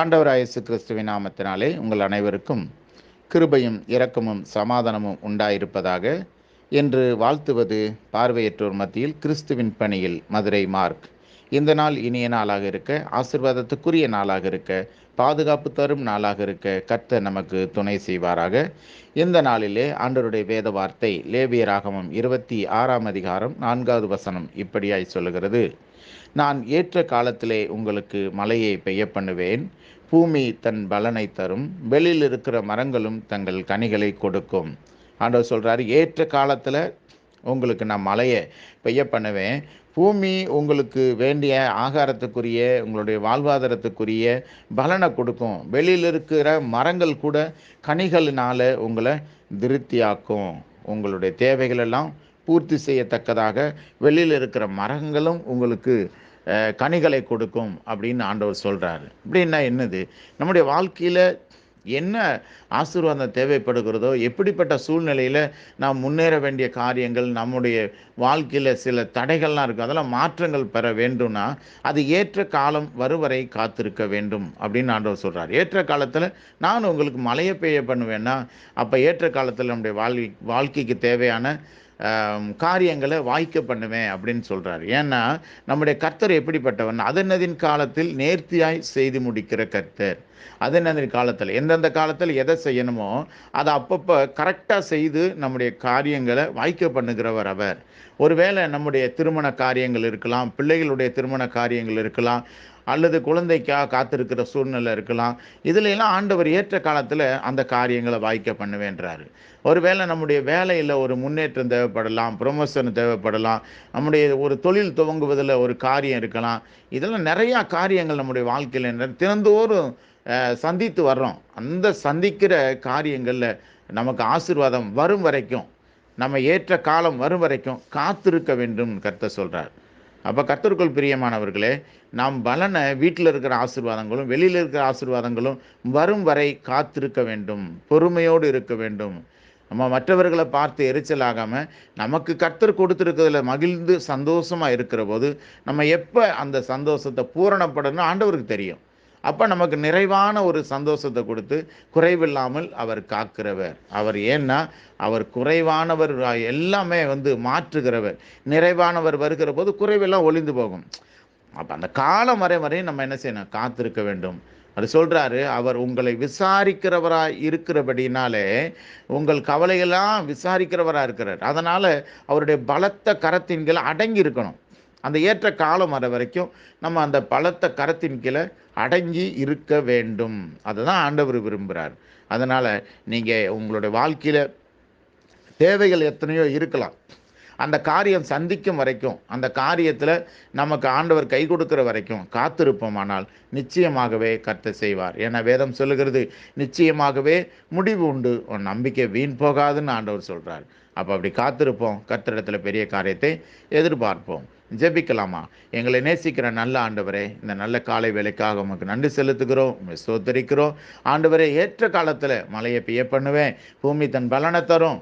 ஆண்டவராய் இயேசு கிறிஸ்துவின் நாமத்தினாலே உங்கள் அனைவருக்கும் கிருபையும் இரக்கமும் சமாதானமும் உண்டாயிருப்பதாக என்று வாழ்த்துவது பார்வையற்றோர் மத்தியில் கிறிஸ்துவின் பணியில் மதுரை மார்க். இந்த நாள் இனிய நாளாக இருக்க ஆசிர்வாதத்துக்குரிய நாளாக இருக்க பாதுகாப்பு தரும் நாளாக இருக்க கர்த்தர் நமக்கு துணை செய்வாராக. இந்த நாளிலே ஆண்டவருடைய வேத வார்த்தை லேவியராகமம் இருபத்தி ஆறாம் அதிகாரம் நான்காவது வசனம் இப்படியாய் சொல்லுகிறது. நான் ஏற்ற காலத்திலே உங்களுக்கு மலையை பெய்ய பண்ணுவேன். பூமி தன் பலனை தரும். வெளியில் இருக்கிற மரங்களும் தங்கள் கனிகளை கொடுக்கும். ஆண்டவர் சொல்கிறாரு ஏற்ற காலத்தில் உங்களுக்கு நான் மலையை பெய்ய பண்ணுவேன். பூமி உங்களுக்கு வேண்டிய ஆகாரத்துக்குரிய உங்களுடைய வாழ்வாதாரத்துக்குரிய பலனை கொடுக்கும். வெளியில் இருக்கிற மரங்கள் கூட கனிகளினால் உங்களை திருப்தியாக்கும். உங்களுடைய தேவைகளெல்லாம் பூர்த்தி செய்யத்தக்கதாக வெளியில் இருக்கிற மரங்களும் உங்களுக்கு கனிகளை கொடுக்கும் அப்படின்னு ஆண்டவர் சொல்கிறாரு அப்படின்னா என்னது? நம்முடைய வாழ்க்கையில் என்ன ஆசீர்வாதம் தேவைப்படுகிறதோ எப்படிப்பட்ட சூழ்நிலையில் நாம் முன்னேற வேண்டிய காரியங்கள் நம்முடைய வாழ்க்கையில் சில தடைகள்லாம் இருக்குது அதெல்லாம் மாற்றங்கள் பெற வேண்டும்னா அது ஏற்ற காலம் வருவரை காத்திருக்க வேண்டும் அப்படின்னு ஆண்டவர் சொல்கிறார் ஏற்ற காலத்தில் நான் உங்களுக்கு மழையை பெய்ய பண்ணுவேன்னா அப்போ ஏற்ற காலத்தில் நம்முடைய வாழ்க்கை வாழ்க்கைக்கு தேவையான காரியங்களை வாய்க்க பண்ணுவேன் அப்படின்னு சொல்கிறார் ஏன்னா நம்முடைய கர்த்தர் எப்படிப்பட்டவன்? அதனதின் காலத்தில் நேர்த்தியாய் செய்து முடிக்கிற கர்த்தர். அதனதின் காலத்தில் எந்தெந்த காலத்தில் எதை செய்யணுமோ அதை அப்பப்போ கரெக்டாக செய்து நம்முடைய காரியங்களை வாய்க்க பண்ணுகிறவர் அவர். ஒருவேளை நம்முடைய திருமண காரியங்கள் இருக்கலாம் பிள்ளைகளுடைய திருமண காரியங்கள் இருக்கலாம் அல்லது குழந்தைக்காக காத்திருக்கிற சூழ்நிலை இருக்கலாம். இதுல எல்லாம் ஆண்டவர் ஏற்ற காலத்தில் அந்த காரியங்களை வாய்க்க பண்ணுவேன்றாரு. ஒருவேளை நம்முடைய வேலையில் ஒரு முன்னேற்றம் தேவைப்படலாம் ப்ரொமோஷன் தேவைப்படலாம் நம்முடைய ஒரு தொழில் துவங்குவதில் ஒரு காரியம் இருக்கலாம். இதெல்லாம் நிறையா காரியங்கள் நம்முடைய வாழ்க்கையில் தினந்தோறும் சந்தித்து வர்றோம். அந்த சந்திக்கிற காரியங்களில் நமக்கு ஆசிர்வாதம் வரும் வரைக்கும் நம்ம ஏற்ற காலம் வரும் வரைக்கும் காத்திருக்க வேண்டும் கர்த்த சொல்கிறார் அப்போ கர்த்தருக்குள் பிரியமானவர்களே நாம் பலனை வீட்டில் இருக்கிற ஆசிர்வாதங்களும் வெளியில் இருக்கிற ஆசிர்வாதங்களும் வரும் வரை காத்திருக்க வேண்டும் பொறுமையோடு இருக்க வேண்டும். நம்ம மற்றவர்களை பார்த்து எரிச்சல் ஆகாமல் நமக்கு கர்த்தர் கொடுத்துருக்கிறதுல மகிழ்ந்து சந்தோஷமாக இருக்கிற போது நம்ம எப்போ அந்த சந்தோஷத்தை பூரணப்படணும் ஆண்டவருக்கு தெரியும். அப்போ நமக்கு நிறைவான ஒரு சந்தோஷத்தை கொடுத்து குறைவில்லாமல் அவர் காக்கிறவர். அவர் ஏன்னா அவர் குறைவானவர் எல்லாமே வந்து மாற்றுகிறவர். நிறைவானவர் வருகிற போது குறைவெல்லாம் ஒளிந்து போகும். அப்போ அந்த காலம் வரை வரையும் நம்ம என்ன செய்யணும்? காத்திருக்க வேண்டும். அது சொல்கிறாரு அவர் உங்களை விசாரிக்கிறவராக இருக்கிறபடினாலே உங்கள் கவலையெல்லாம் விசாரிக்கிறவராக இருக்கிறார். அதனால் அவருடைய பலத்த கரத்தின் அடங்கி இருக்கணும். அந்த ஏற்ற காலம் வர வரைக்கும் நம்ம அந்த பலத்த கரத்தின் கீழே அடங்கி இருக்க வேண்டும். அதை தான் ஆண்டவர் விரும்புகிறார் அதனால் நீங்கள் உங்களுடைய வாழ்க்கையில் தேவைகள் எத்தனையோ இருக்கலாம். அந்த காரியம் சந்திக்கும் வரைக்கும் அந்த காரியத்தில் நமக்கு ஆண்டவர் கை கொடுக்கிற வரைக்கும் காத்திருப்போமானால் நிச்சயமாகவே கர்த்த செய்வார். ஏன்னா வேதம் சொல்லுகிறது நிச்சயமாகவே முடிவு உண்டு. உன் நம்பிக்கை வீண் போகாதுன்னு ஆண்டவர் சொல்கிறார் அப்போ அப்படி காத்திருப்போம். கர்த்தரிடத்தில் பெரிய காரியத்தை எதிர்பார்ப்போம். ஜெபிக்கலாமா? எங்களை நேசிக்கிற நல்ல ஆண்டவரே இந்த நல்ல காலை வேலைக்காக உமக்கு நன்றி செலுத்துகிறோம் உண்மை சோத்தரிக்கிறோம் ஆண்டவரே ஏற்ற காலத்தில் மழையை பெய்ய பண்ணுவேன் பூமி தன் பலனை தரும்.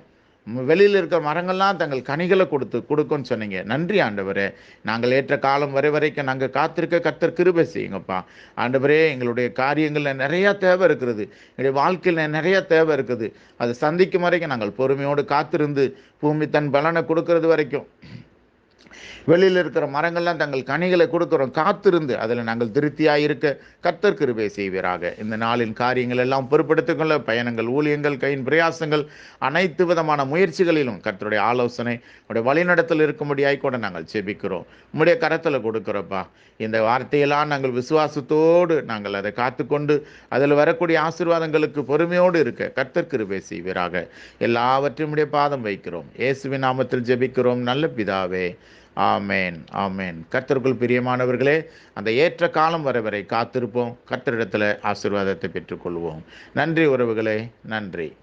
வெளியில் இருக்கிற மரங்கள்லாம் தங்கள் கனிகளை கொடுத்து கொடுக்கும்னு சொன்னீங்க. நன்றி ஆண்டவரே. நாங்கள் ஏற்ற காலம் வரை வரைக்கும் நாங்கள் காத்திருக்க கத்தர் கிருபை செய்யுங்கப்பா. ஆண்டவரே எங்களுடைய காரியங்களில் நிறையா தேவை இருக்கிறது. எங்களுடைய வாழ்க்கையில் நிறையா தேவை இருக்குது. அதை சந்திக்கும் வரைக்கும் நாங்கள் பொறுமையோடு காத்திருந்து பூமி தன் பலனை கொடுக்கறது வரைக்கும் வெளியில் இருக்கிற மரங்கள்லாம் தங்கள் கனிகளை கொடுக்குறோம். காத்திருந்து அதில் நாங்கள் திருப்தியாக இருக்க கத்தர் கிருபை செய்வீராக. இந்த நாளின் காரியங்கள் எல்லாம் பொறுப்படுத்திக் கொள்ள பயணங்கள் ஊழியங்கள் கையின் பிரயாசங்கள் அனைத்து விதமான முயற்சிகளிலும் கர்த்தருடைய ஆலோசனை உடைய வழிநடத்தல் இருக்கும்படியாய் கூட நாங்கள் செபிக்கிறோம் உம்முடைய கரத்தில் கொடுக்குறோப்பா. இந்த வார்த்தையெல்லாம் நாங்கள் விசுவாசத்தோடு நாங்கள் அதை காத்துக்கொண்டு அதில் வரக்கூடிய ஆசீர்வாதங்களுக்கு பொறுமையோடு இருக்க கர்த்தர் கிருபை செய்வீராக. எல்லாவற்றையும் பாதம் வைக்கிறோம். இயேசுவின் நாமத்தில் ஜெபிக்கிறோம். நல்ல பிதாவே ஆமேன் ஆமேன். கர்த்தருக்குள் பிரியமானவர்களே அந்த ஏற்ற காலம் வரை வரை காத்திருப்போம். கர்த்தரிடத்தில் ஆசீர்வாதத்தை பெற்றுக்கொள்வோம். நன்றி உறவுகளே நன்றி.